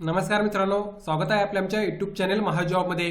नमस्कार मित्रांनो स्वागत आहे आपल्या आमच्या युट्यूब चॅनल महाजॉबमध्ये.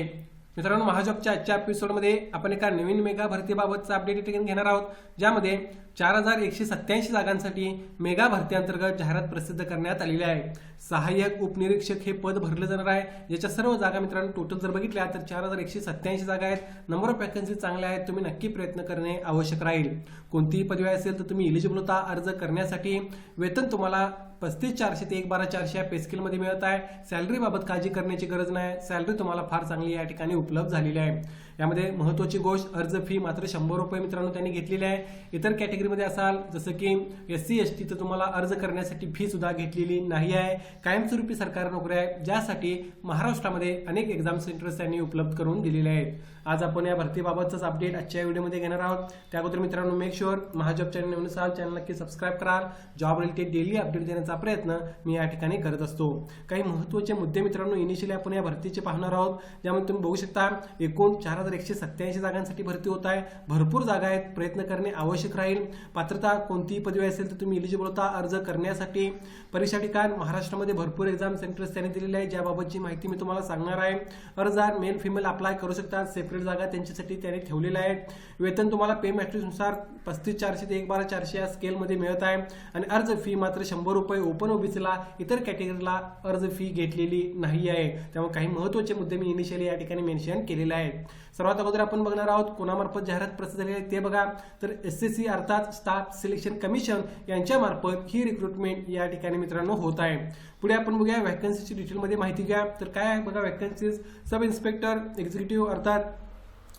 मित्रांनो महाजॉबच्या आजच्या एपिसोडमध्ये आपण एका नवीन मेगा भरतीबाबतचा अपडेट ठिकाणी घेणार आहोत ज्यामध्ये चार हजार एकशे सत्याऐंशी जागांसाठी मेगा भरतीअंतर्गत जाहिरात प्रसिद्ध करण्यात आलेली आहे. सहाय्यक उपनिरीक्षक हे पद भरलं जाणार आहे. याच्या सर्व जागा मित्रांनो टोटल जर बघितल्या तर चार हजार एकशे सत्याऐंशी जागा आहेत. नंबर ऑफ वॅकन्सी चांगल्या आहेत. तुम्ही नक्की प्रयत्न करणे आवश्यक राहील. कोणतीही पदवी असेल तर तुम्ही इलिजिबल होता अर्ज करण्यासाठी वेतन तुम्हाला पस्तीस चारशे ते एक बारा चारशे या पे मिळत आहे. सॅलरीबाबत काळजी करण्याची गरज नाही. सॅलरी तुम्हाला फार चांगली या ठिकाणी उपलब्ध झालेली आहे. यामध्ये महत्वाची गोष्ट अर्ज फी मात्र शंभर रुपये मित्रांनो त्यांनी घेतलेली आहे. इतर कॅटेगरी कॅटेगरीमध्ये असाल जसं की एस सी एस टीचं तुम्हाला अर्ज करण्यासाठी फी सुद्धा घेतलेली नाही आहे. कायमस्वरूपी सरकारी नोकरी आहे ज्यासाठी महाराष्ट्रामध्ये अनेक एक्झाम सेंटर्स त्यांनी उपलब्ध करून दिलेले आहेत. आज आपण या भरतीबाबतचाच अपडेट आजच्या व्हिडिओमध्ये घेणार आहोत. त्या अगोदर मित्रांनो मेक शुअर महाजॉब चॅनल नवीन असाल चॅनल नक्की सबस्क्राईब कराल जॉब रिलेटेड डेली अपडेट देण्याचा प्रयत्न मी या ठिकाणी करत असतो. काही महत्त्वाचे मुद्दे मित्रांनो इनिशियली आपण या भरतीचे पाहणार आहोत. ज्यामध्ये तुम्ही बघू शकता एकूण चार हजार एकशे सत्याऐंशी जागांसाठी भरती होत आहे. भरपूर जागा आहेत प्रयत्न करणे आवश्यक राहील. पात्रता कोणतीही पदवी असेल तर तुम्ही इलिजिबल होता. अर्ज करण्यासाठी परीक्षा ठिकाण महाराष्ट्रामध्ये भरपूर एक्झाम सेंटर्स त्यांनी दिलेले आहे ज्याबाबतची माहिती मी तुम्हाला सांगणार आहे. अर्जदार मेल फिमेल अप्लाय करू शकतात. सेपरेट जागा त्यांच्यासाठी त्यांनी ठेवलेल्या आहेत. वेतन तुम्हाला पे मॅट्रिक्सनुसार पस्तीस चारशे ते एक बारा चारशे या स्केलमध्ये मिळत आहे. आणि अर्ज फी मात्र शंभर रुपये ओपन ओबीसीला इतर कॅटेगरीला अर्ज फी घेतलेली नाही आहे. त्यामुळे काही महत्त्वाचे मुद्दे मी इनिशियली या ठिकाणी मेन्शन केलेले आहेत. सर्वात अगोदर आपण बघणार आहोत कोणामार्फत जाहिरात प्रसिद्ध झाली आहे ते बघा. तर एस एस सी अर्थात स्टाफ सिलेक्शन कमिशन यांच्यामार्फत ही रिक्रुटमेंट या ठिकाणी मित्रांनो होत आहे. पुढे आपण बघूया व्हॅकन्सीची डिटेलमध्ये माहिती घ्या. तर काय आहे बघा व्हॅकन्सीज सब इन्स्पेक्टर एक्झिक्युटिव्ह अर्थात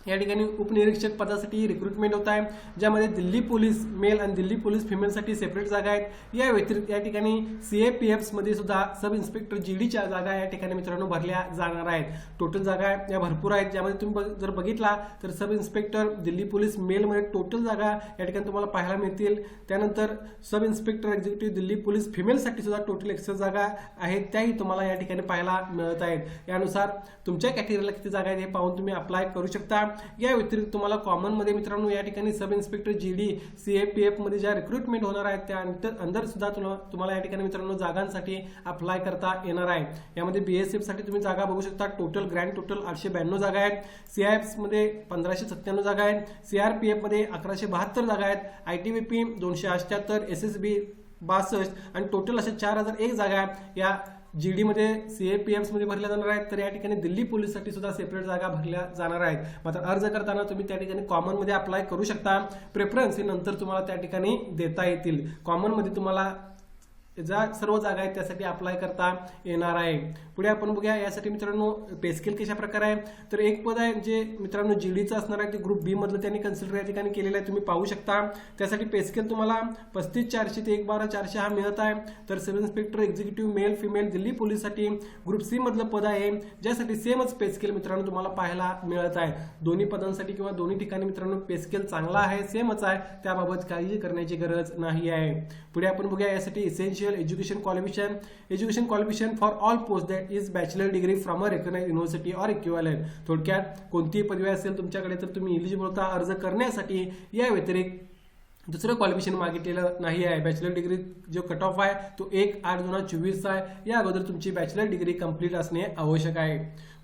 या ठिकाणी उपनिरीक्षक पदासाठी रिक्रुटमेंट होत आहे. ज्यामध्ये दिल्ली पोलीस मेल आणि दिल्ली पोलीस फिमेलसाठी सेपरेट जागा आहेत. या व्यतिरिक्त या ठिकाणी सी ए पी एफमध्ये सुद्धा सब इन्स्पेक्टर जी डीच्या जागा या ठिकाणी मित्रांनो भरल्या जाणार आहेत. टोटल जागा या भरपूर आहेत. ज्यामध्ये तुम्ही बघ- जर बघितला तर सब इन्स्पेक्टर दिल्ली पोलीस मेलमध्ये टोटल जागा या ठिकाणी तुम्हाला पाहायला मिळतील. त्यानंतर sub inspector executive Delhi police फिमेलसाठी सुद्धा टोटल एक्सेस जागा आहेत. त्याही तुम्हाला या ठिकाणी पाहायला मिळत आहेत. यानुसार तुमच्या कॅटेगरीला किती जागा आहेत हे पाहून तुम्ही अप्लाय करू शकता. या व्यतिरिक्त तुम्हाला कॉमनमध्ये मित्रांनो या ठिकाणी sub inspector G D C A P एफमध्ये ज्या रिक्रुटमेंट होणार आहेत त्या अंदर सुद्धा तुला- तुम्हाला या ठिकाणी मित्रांनो जागांसाठी अप्लाय करता येणार आहे. यामध्ये बीएसएफसाठी तुम्ही जागा बघू शकता. टोटल ग्रँड टोटल आठशे ब्याण्णव जागा आहेत. सीआयएफ एफमध्ये पंधराशे सत्त्याण्णव जागा आहेत. सीआरपीएफमध्ये अकराशे बहात्तर जागा आहेत. आय टी बी पी दोनशे अठ्याहत्तर. एस एस बी बासष्ट. आणि टोटल अशा चार हजार एक जागा आहेत. या जी डी मध्ये पी एम्समध्ये भरल्या जाणार आहेत तर या ठिकाणी दिल्ली पोलीससाठी सुद्धा सेपरेट जागा भरल्या जाणार आहेत. मात्र अर्ज करताना तुम्ही त्या ठिकाणी कॉमनमध्ये अप्लाय करू शकता. प्रेफरन्स हे नंतर तुम्हाला त्या ठिकाणी देता येतील. कॉमनमध्ये तुम्हाला ज्या सर्व जागा आहेत त्यासाठी अप्लाय करता येणार आहे. पुढे आपण बघूया यासाठी मित्रांनो पेस्केल कशा प्रकारे आहे? तर एक पद आहे जे मित्रांनो जीडीचं असणार आहे ते ग्रुप बी मधलं त्यांनी कन्सिडर या ठिकाणी केलेलं आहे तुम्ही पाहू शकता. त्यासाठी पेस्केल तुम्हाला पस्तीस चारशे ते एक बारा चारशे हा मिळत आहे. तर sub inspector executive male female Delhi पोलीससाठी group C मधलं पद आहे. ज्यासाठी सेमच पेस्केल मित्रांनो तुम्हाला पाहायला मिळत आहे. दोन्ही पदांसाठी किंवा दोन्ही ठिकाणी मित्रांनो पेस्केल चांगला आहे सेमच आहे. त्याबाबत काळजी करण्याची गरज नाही आहे. पुढे आपण बघूया यासाठी essential education qualification education qualification for all post that is bachelor degree from a recognise university or equivalent थोडक्यात कोणतीही पदवी असेल तुमच्याकडे तर तुम्ही इलिजिबल होता अर्ज करण्यासाठी या व्यतिरिक्त दुसरं क्वालिफिकेशन मागितलेलं नाही आहे. बॅचलर डिग्री जो कट ऑफ आहे तो एक आठ दोन हजार चोवीसचा आहे. या अगोदर तुमची बॅचलर डिग्री कंप्लीट असणे आवश्यक आहे.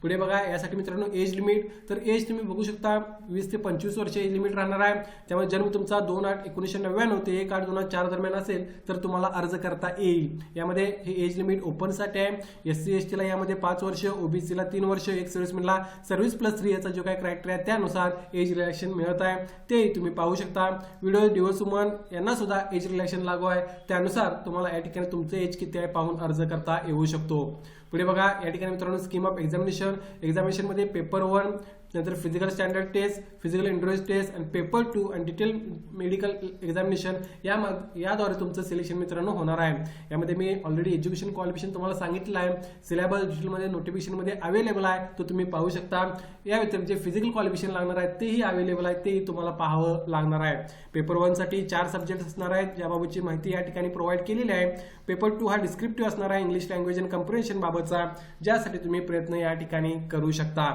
पुढे बघा यासाठी मित्रांनो एज लिमिट तर एज तुम्ही बघू शकता वीस ते पंचवीस वर्ष एज लिमिट राहणार आहे. त्यामुळे जन्म तुमचा दोन आठ एकोणीसशे नव्याण्णव ते एक आठ दोन हजार चार दरम्यान असेल तर तुम्हाला अर्ज करता येईल. यामध्ये हे एज लिमिट ओपनसाठी आहे. एस सी एस टीला यामध्ये पाच वर्ष ओबीसीला तीन वर्ष एक सर्व्हिसमॅनला सर्व्हिस प्लस थ्री याचा जो काही क्रायटेरिया त्यानुसार एज रिलॅक्शन मिळत आहे. ते तुम्ही पाहू शकता. व्हिडिओ दिवस वुमन यांना सुद्धा एज रिलॅक्शन लागू आहे. त्यानुसार तुम्हाला या ठिकाणी तुमचं एज किती आहे पाहून अर्ज करता येऊ शकतो. पुढे बघा या ठिकाणी मित्रांनो स्कीम ऑफ एक्झामिनेशन एक्झामिनेशनमध्ये पेपर वन नंतर physical standard test physical interest test आणि पेपर टू आणि डिटेल मेडिकल एक्झामिनेशन या याद्वारे तुमचं सिलेक्शन मित्रांनो होणार आहे. यामध्ये मी ऑलरेडी एज्युकेशन क्वालिफिकेशन तुम्हाला सांगितलं आहे. सिलेबस डिटेलमध्ये नोटिफिकेशनमध्ये अवेलेबल आहे तो तुम्ही पाहू शकता. या व्यतिरिक्त जे फिजिकल क्वालिफिकेशन लागणार आहे तेही अवेलेबल आहे तेही तुम्हाला पाहावं लागणार आहे. पेपर वनसाठी चार सब्जेक्ट असणार आहेत याबाबतची माहिती या ठिकाणी प्रोव्हाइड केलेली आहे. पेपर टू हा डिस्क्रिप्टिव्ह असणार आहे इंग्लिश लँग्वेज अँड कम्प्रिहेन्शन बाबतचा. ज्यासाठी तुम्ही प्रयत्न या ठिकाणी करू शकता.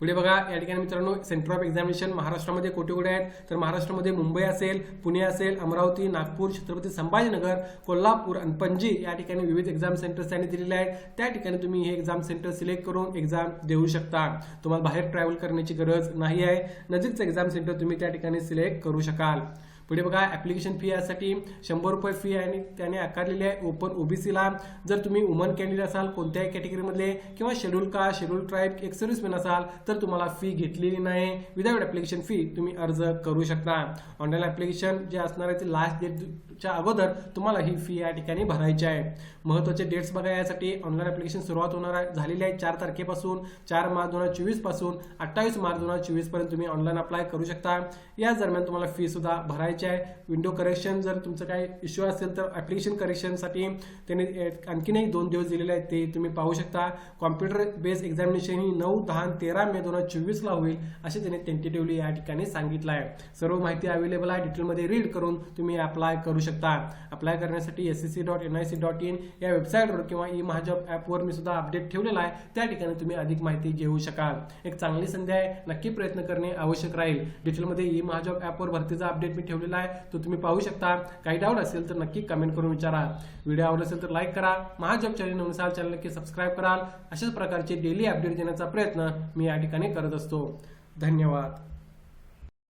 पुढे बघा या ठिकाणी मित्रांनो सेंटर ऑफ एक्झामिनेशन महाराष्ट्रामध्ये कुठे कुठे आहेत? तर महाराष्ट्रामध्ये मुंबई असेल पुणे असेल अमरावती नागपूर छत्रपती संभाजीनगर कोल्हापूर आणि पणजी या ठिकाणी विविध एक्झाम सेंटर्स त्यांनी दिलेले आहेत. त्या ठिकाणी तुम्ही हे एक्झाम सेंटर सिलेक्ट करून एक्झाम देऊ शकता. तुम्हाला बाहेर ट्रॅव्हल करण्याची गरज नाही आहे. नजीकचं एक्झाम सेंटर तुम्ही त्या ठिकाणी सिलेक्ट करू शकाल. पुढे बघा ऍप्लिकेशन फी यासाठी शंभर रुपये फी आणि त्याने आकारलेली आहे ओपन ओबीसीला जर तुम्ही वुमन कॅन्डिडेट असाल कोणत्याही कॅटेगरीमधले किंवा schedule caste schedule tribe ex serviceman असाल तर तुम्हाला फी घेतलेली नाही. विदाऊट ऍप्लिकेशन फी तुम्ही अर्ज करू शकता. ऑनलाईन ऍप्लिकेशन जे असणार आहे ते लास्ट डेटच्या अगोदर तुम्हाला ही फी या ठिकाणी भरायची आहे. महत्त्वाचे डेट्स बघा यासाठी ऑनलाईन ऍप्लिकेशन सुरुवात होणार आहे. झालेली आहे चार तारखेपासून चार मार्च दोन हजार चोवीसपासून अठ्ठावीस मार्च दोन हजार चोवीसपर्यंत तुम्ही ऑनलाईन अप्लाय करू शकता. या दरम्यान तुम्हाला फी सुद्धा भरायची आहे. विंडो करेक्शन जर तुमचं काही इश्यू असेल तर ऍप्लिकेशन करेक्शनसाठी त्यांनी आणखीनही दोन दिवस दिलेले आहेत ते तुम्ही पाहू शकता. कॉम्प्युटर बेस्ड एक्झामिनेशन ही नऊ दहा तेरा मे दोन हजार चोवीसला होईल असे त्यांनी टेंटेटिव्हली या ठिकाणी सांगितलं आहे. सर्व माहिती अवेलेबल आहे. डिटेलमध्ये रीड करून तुम्ही अप्लाय करू शकता. अप्लाय करण्यासाठी S C C dot N I C dot in या वेबसाईटवर किंवा ई महाजॉब ॲपवर मी सुद्धा अपडेट ठेवलेला आहे. त्या ठिकाणी तुम्ही अधिक माहिती घेऊ शकाल. एक चांगली संधी आहे. नक्की प्रयत्न करणे आवश्यक राहील. डिटेलमध्ये ई महाजॉब ॲपवर भरतीचा अपडेट मी ठेवलेला आहे तो तुम्ही पाहू शकता. काही डाऊट असेल तर नक्की कमेंट करून विचारा. व्हिडिओ आवडला असेल तर लाईक करा. महाजॉब चॅनल नवसाल चॅनल नक्की सबस्क्राईब कराल. अशाच प्रकारचे डेली अपडेट देण्याचा प्रयत्न मी या ठिकाणी करत असतो. धन्यवाद.